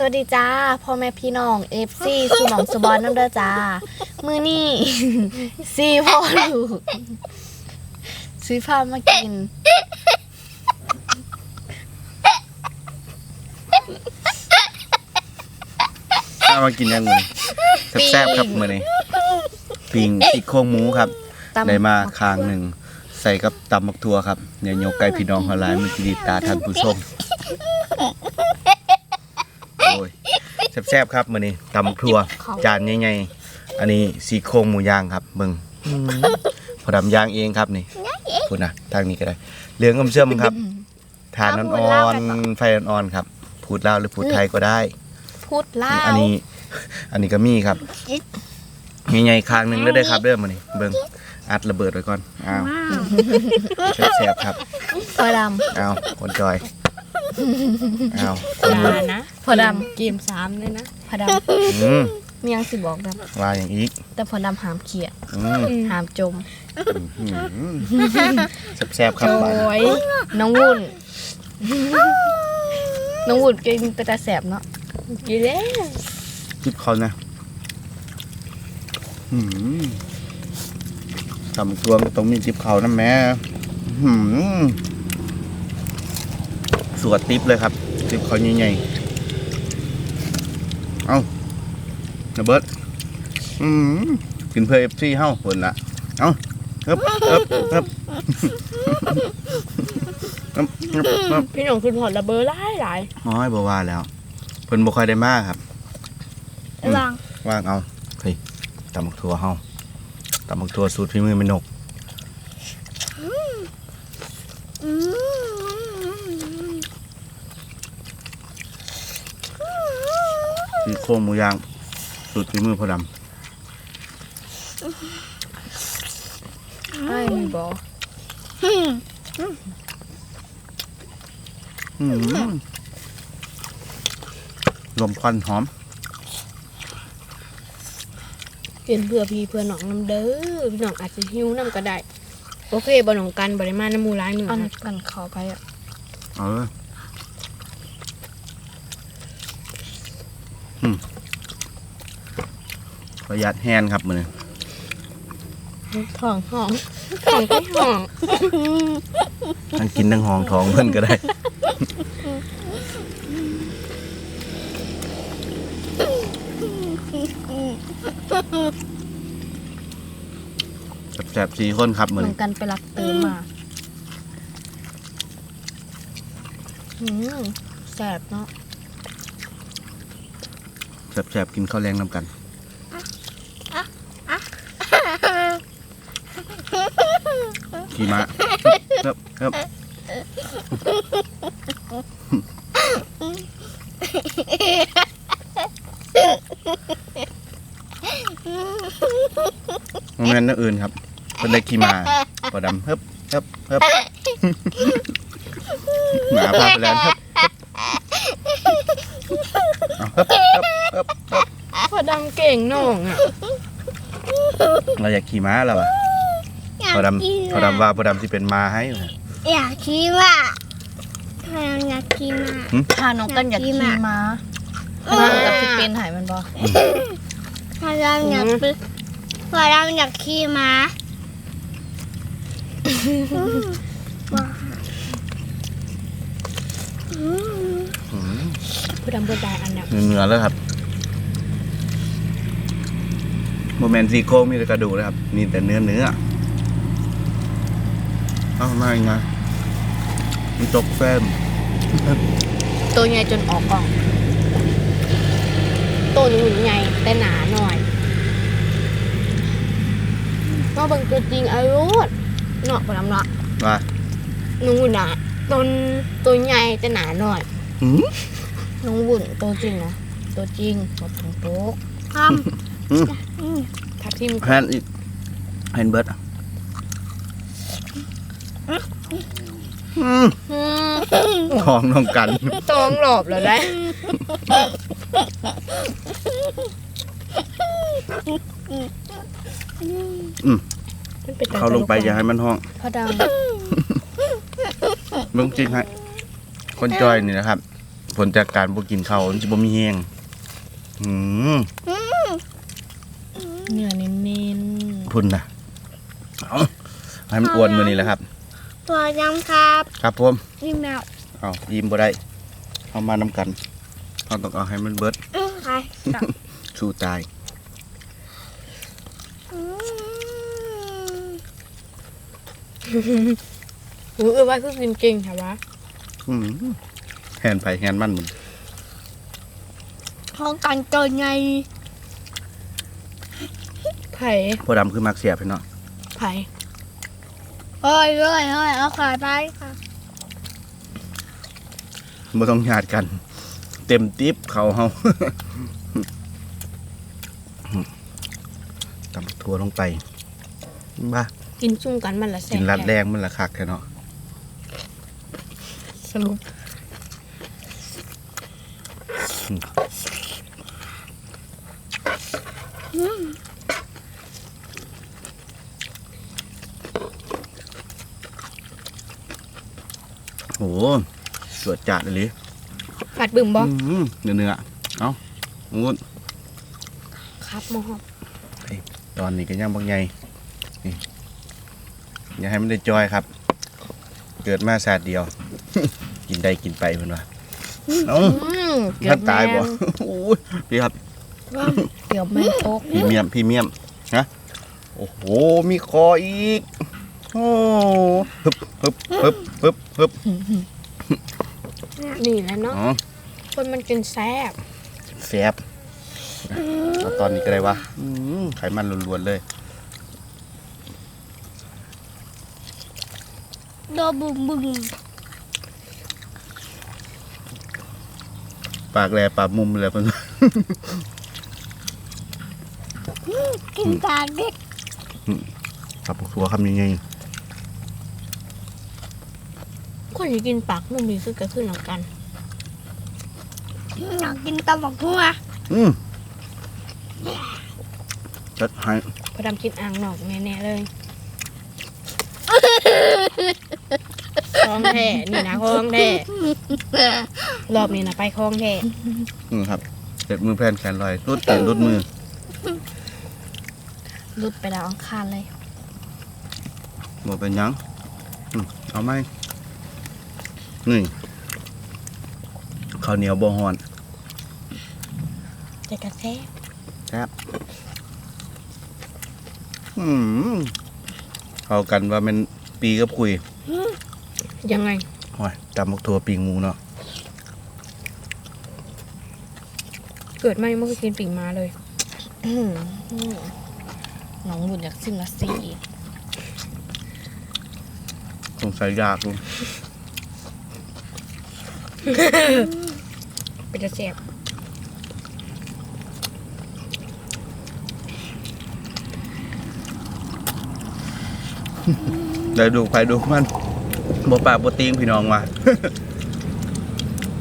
สวัสดีจ้าพ่อแม่พี่น้องเอฟซีสุหมองสุบอนน้ำเด้อจ้า มือนี่ซีพ่อลูกซื้อผ้ามากิน ข้ามากินยังไงแซ่บๆครับมื้อนี้ปิงติโครงหมูครับตำ ได้มาคางหนึ่งใส่กับตำมักทั่วครับอย่ายกไก่พี่น้องเฮาหลายมันสิดีตาท่านผู้ชมโอ้ย แซ่บๆครับมื้อนี้ตำมักทั่วจานใหญ่ๆอันนี้ซี่โครงหมูย่างครับเบิ่งอืมพอดำย่างเองครับนี่พูดนะทางนี้ก็ได้เหลืองอมเชื่อมครับทานอ่อนๆไฟอ่อนๆครับ พูดลาวหรือพูดไทยก็ได้ พูดลาวอันนี้ อันนี้ก็มีครับใหญ่ๆคางหนึ่งแล้วได้อครับเริ่มมานี่เบิ่งอัดระเบิดไว้ก่อนอ้าวแซ่บๆครับพอดอ้าวคนจอย อ้าวคนมุดำนะพอดำเกมสามเลยนะพอดอืมำมียังสิบอกดว่าอย่างอีกำแต่พอดำหามเขียดอืมหามจมอืมแซ่บๆครับบาดยน้องวุ่น น้องวุ่นกินไปแต่แสบเนาะกินแล้วจิบเขานะอืมทำตัวก็ต้องมีจิบเขานะแม่อืม สวดติ๊บเลยครับจิบเขาใหญ่ๆเอาระเบิดอืมกินเพื่อเอฟซีเฮ้าผลละเอาเฮ้บเฮ้บเฮ้บเฮ้บเฮ้บเฮ้บพี่หนองคือหอดระเบอร์หลายหลายน้อยบ่ว่าแล้วเพิ่นบ่ค่อยได้มากครับวางว่างเอาเฮ้ยตำบักทัวเฮาตำบักทัวสูตรฝีมือแม่นก ซี่โครงหมูย่างสูตรฝีมือพ่อดไอ้มีบอำอืมลมควันหอมกินเพื่อพี่เพื่อหนองน้ำเด้อพี่หนองอาจจะหิวน้ำก็ได้ โอเคบอหนองกันบริมาน้ำมูร้ายหนึ่งอันนะ กันเขาไปอะ เอออืม ประหยัดแฮนครับมือนี้ท้องห้องท้องไปห้องทั้งกินทั้งหองท้องเพิ่นก็ได้แสบๆสี่คนครับมือเหมือนี้นกันไปรักเติมมาอืมแสบเนาะ แสบๆกินข้าวแรงนำกันขี่ม้าครับครับโมเมนต์นั่นอื่นครับเป็นได้ขี่ม้าปอดำเฮิบเฮิบเฮิบหมาพาไปแล้วเฮิบเอาเฮิบเฮิบเฮิบเฮิบพอ ดำเก่งน้องอะเราอยากขี่ม้าแล้วอะพอดำพอดำว่าพอดำที่เป็นม้าให้อยู่นะอยากขี่ม้าพลังอยากขี่ม้าถ้าน้องกันอยากขี่ม้าม้ากับที่เป็นหายมันบอพลังอยากไปพลังอยากขี่ม้าอืมพอดำเบิดได้อันเนี้ยเนื้อๆแล้วครับ โมเมนต์ซีโครงมีแต่กระดูกนะครับ มีแต่เนื้อเนื้อเอ้าไม่ไงมันตกแฟมตัวใหญ่จนออกกล่องตัวหนูใหญ่แต่หนาหน่อยก็เบิ่งตัวจริงอายุเนาะพอดำเนาะว่าหนูหนาต้นตัวใหญ่แต่หนาหน่อยหืมน้องวุ่นตัวจริงนะตัวจริงหมดตรงโต๊ะท ทับทิมแพนอีกแพนเบิร์ดอะอืมอืมท้องน้องกันตองหลอบแล้วได้อืมมันเป็นตเข้าลงไปอย่าให้มันห้องพอดเบื้องจริงให้คนจอยนี่นะครับ ผลจากการบ่กินข้าวมันจะบ่มีแห้งอืม เนื้อเน้นพุ่นนะเอาให้มันอ้วนมือนี้แหละครับตัวยังครับครับผม นี่แมวเอายิ้มบ่ได้เอามานำกันเราต้องเอาให้มันเบิดอื้อใครสู้ตาย อืมๆรู้ว่าคือกินเก่งค่ะวะอืมแฮนไปแฮนมันหมดเขากันตัวไง ไผ่พอดำคือมักเสียบพี่เนาะไผ่เฮ้ยเฮ้ยเฮ้ยเอาขาไปค่ะบ่ต้องญาติกัน เต็มติ๊บเขาเฮาตำถั่วลงไปบ้ากินจุ่มกันมันละแซ่บกินรัดแรงมันละคักแค่เนาะสรุป โอ้สวดจัดเลยผัดบึ้มบ่อืมเนื้อเนื้อๆเอางูดครับหมอฮอบตอนนี้ก็ยังบางใหญ่นี่อย่าให้มันได้จอยครับ เกิดมาศาสตร์เดียว กินได้กินไปเพิ่นว่าเอ้าอืมเกือท่าบนแม่ตายบ่โอ้ยพี่ครับเกือบแม่ตกพรีเมียมพรีเมียมนะโอ้โห มีคออีก โอ้ฮึบฮึบฮึบฮึบฮึบนี่แหละเนาะอ๋อคนมันกินแซ่บแซ่บเอาตอนนี้ก็ได้วะอืมไขมันล้วนๆเลยโดบุ้มบุ้มปากแลปากมุมเลยเพิ่นกินตาเด็กปากทัวคำยังไง คนที่กินปากนุ่มดีคือก็ขึ้นหลังกัน อยากกินตะบักหัวอืมจัดให้พอดำกินอ่างนอกแน่ๆเลยคลองแท้นี่นะคลองแท้รอบนี้นะไปคลองแท้อืมครับเด็ดมือแผ่นแขนลอยรุดเต็นรุดมือรุดไปดาวอังคารเลยหมดเป็นหยังอืมเอาไหม นี่ข้าวเหนียวบ่ฮ้อนจะกระแซ่บครับอืมเข้ากันว่าเป็นปีกับคุย ยังไงโอ้ยตำบักทัวปีงหมูเนาะเกิดมายังไม่เคยกินปิ่งมาเลยอืมอืมน้องบุญอยากซิมละสีสงสัยยากลุง เป็นจะแซ่บได้ดูไปดูมันบ่ปากบ่ตีงพี่น้องว่ะ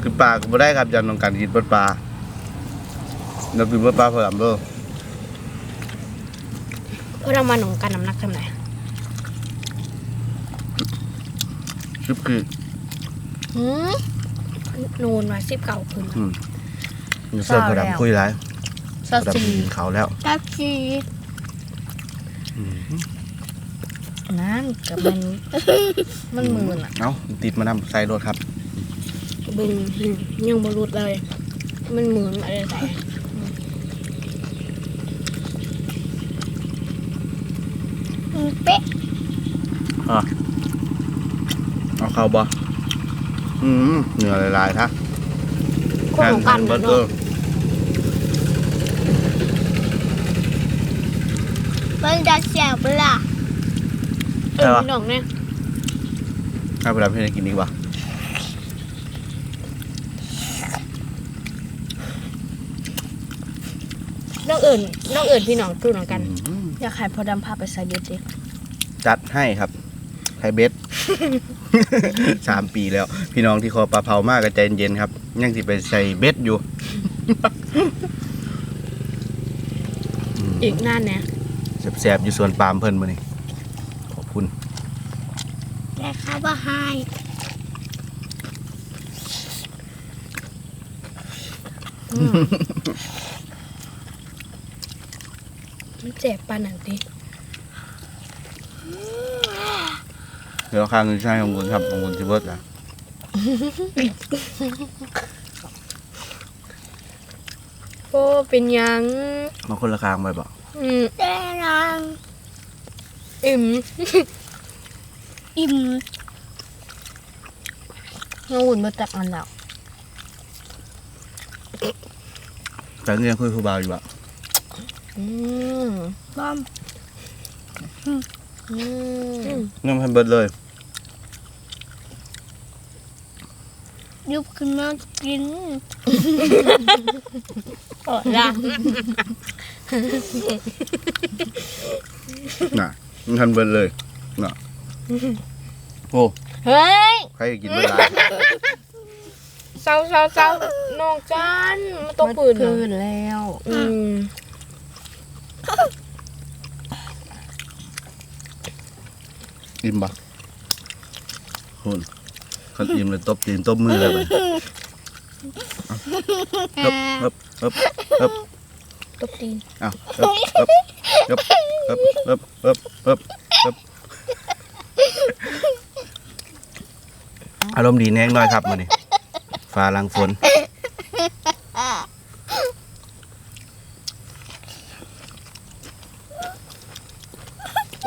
คือปลาก็บ่ได้ครับยันต้องการกินปลาปลาเรากินปลาปลาเพิ่มเด้อเพราะเรามาหนองกันน้ำหนักทำไหนชิบคือหืม นูนมาสิบเก่าคืนอืมมีเสื้อพอดำคุยหลายซาพอซีดำกินเขาแล้วตาชีอืมนั่นกับมันมันมืนอะ เอาติดมานำใส่รถครับบึงยังบรุดเลย มันมืนอะไรใส่อืมเป๊ะเอาเข้าบ่ อืมเหนือหลายๆท่ะคนของกันเบิเนาะดเด้อมันจะแสบล่ะเออพี่น้องเนี่ยให้พอดำให้ได้กินดีกว่าน้องเอิญน้องเอิญพี่น้องคือน้องกันอืมอยากให้พอดำพาไปใส่เบ็ดดิจัดให้ครับ ไทยเบสสามปีแล้ว พี่น้องที่คอปลาเผามากก็ใจเย็นๆครับ ยังสิไปใส่เบ็ดอยู่ อีกนานเนี่ยแสบๆอยู่สวนปาล์มเพิ่นมื้อนี้ขอบคุณแต่ข้าว่าให้มันเจ็บปานนันติ เดี๋ยวข้างนี้ใช่ของคุณครับของคุณจะเบิดนะโอ้เป็นหยัง มาคนละข้างไปบอกอืมแต่นางอิ่มอิ่มเงาหุ่นมาจากอันแล้วแต่เงี้ยคุยผู้บ่าวอยู่อะอืมบอม อืมเงี้ยให้เบิดเลย ยุบขึ้นมากินโอ้ละน่ะมันทันเบิดเลยน่ะโอ้เฮ้ยใครจะกินเบิดหลายเศร้าเศร้าเศร้าน้องจันมันต้องปืนเหรอพื้นแล้ว อืม อิ่มปะคุณคนอิ่มเลยตบตีนตบมือเลยไปฮึบฮึบฮึบฮึบตบตีนอ้าวฮึบฮึบฮึบฮึบฮึบฮึบฮึบอารมณ์ดีแน่งน้อยครับมานี่ฟ้าหลังฝน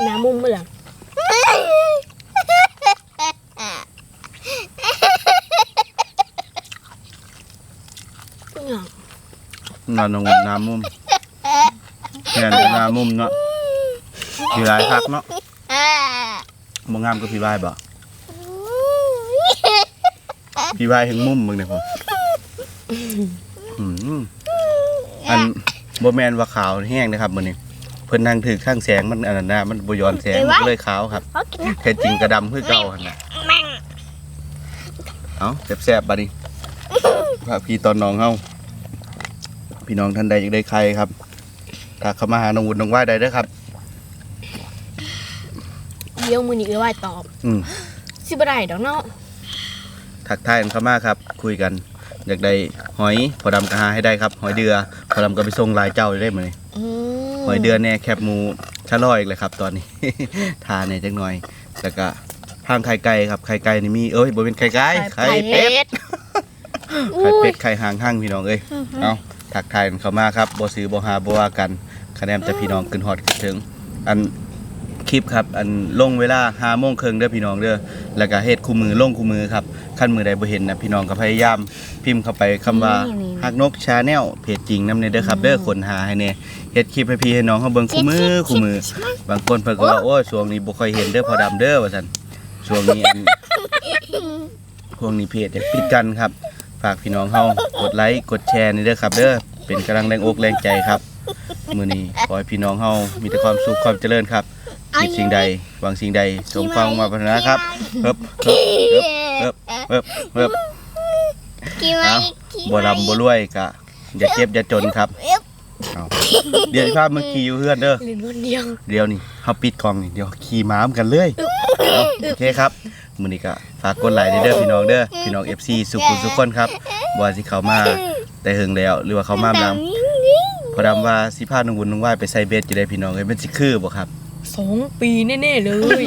น้ำมุมเมื่อ นอนลงน้ำมุมแค่นน้ำมุมเนาะพี่ลายพักเนาะมงงามก็พี่วายบ่พี่วายถึงมุมมึงเนี่ยผมอืมอันโบแมนว่าขาวแห้งนะครับมื้อนี้เพิ่นนั่งถือข้างแสงมันอันนั้นนะมันบ่ย้อนแสงมันก็เลยขาวครับแท้จริงกระดำคือเก่าหั่นน่ะเอ้าแซ่บๆบัดนี้พระพี่ตอนน้องเฮา พี่น้องท่านใดอยากได้ใครครับถ้าเข้ามาหาน้องวุ่นน้องว่ายได้เด้อครับเดี๋ยวมือนี้ก็ไหวตอบ อืมสิบ่ได้ดอกเนาะทักทายกันเข้ามาครับ คุยกัน อยากได้หอยพอดำก็หาให้ได้ครับหอยเดือพอดำก็ไปส่งลายเจ้าได้มาเลยอืมหอยเดือแน่แคบหมูชะลอยอีกเลยครับ ตอนนี้ ทานเนี่ยจังหน่อยแล้วก็ทางไข่ไก่ครับไข่ไก่นี่มีเอ้ยบ่เป็นไข่ไก่ไข่เป็ด ไข่เป็ดไข่หางห้างพี่น้องเอ้ย เอา ทักทายกันเข้ามาครับบ่ซื้อบ่หาบ่ว่ากันคะแนนแต่พี่น้องขึ้นฮอดขึ้นถึง อันคลิปครับ อันลงเวลา5โมงครึ่งเด้อพี่น้องเด้อแล้วก็เฮ็ดคู่มือลงคู่มือครับขั้นมือใดบ่เห็นนะพี่น้องก็พยายาม พิมพ์เข้าไปคำว่าฮักนกชาแนลเพจจริงนำเด้อครับ เด้อคนหาให้แน่เฮ็ดคลิปให้พี่ให้น้องเฮาเบิ่งคู่มือคู่มือ บางคนเพิ่นก็ว่าโอ้ยช่วงนี้บ่ค่อยเห็นเด้อพอดำเด้อว่าซั่นช่วงนี้อันพวกนี้เพจอยากปิดกันครับ ฝากพี่น้องเฮากดไลค์กดแชร์นี่เด้อครับเด้อเป็นกำลังแรงอกแรงใจครับมื้อนี้ขอให้พี่น้องเฮามีแต่ความสุขความเจริญครับคิดสิ่งใดหวังสิ่งใดสมความมาพัฒนาครับเฮิบเฮิบเฮิบเฮิบกินไหมเอากินบ่ร่ำบ่รวยก็อย่าเจ็บอย่าจนครับเอาเดี๋ยวสิพามาขี่อยู่เพื่อนเด้อเล่นวันเดียวเดี๋ยวนี่เฮาปิดกล้องนี่เดี๋ยวขี่ม้ามกันเลยเอาโอเคครับมื้อนี้ก็ ฝากกดไลค์เด้อพี่น้องเด้อพี่น้อง FC สุขุมทุกคนครับบ่ว่าสิเข้ามาแต่หึงแล้ว หรือว่าเข้ามาหลังพอดำว่าสิพาน้องบุญน้องว่ายไปใส่เบ็ดอยู่ได้พี่น้องเอ้ยมันสิคือบ่ครับสองปีแน่ๆเลย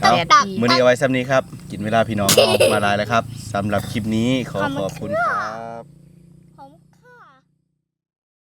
เอาแปดปีมื้อนี้เอาไว้ซ้ำนี้ครับ กินเวลาพี่น้องเอามาหลายแล้วครับสำหรับคลิปนี้ขอขอบคุณครับ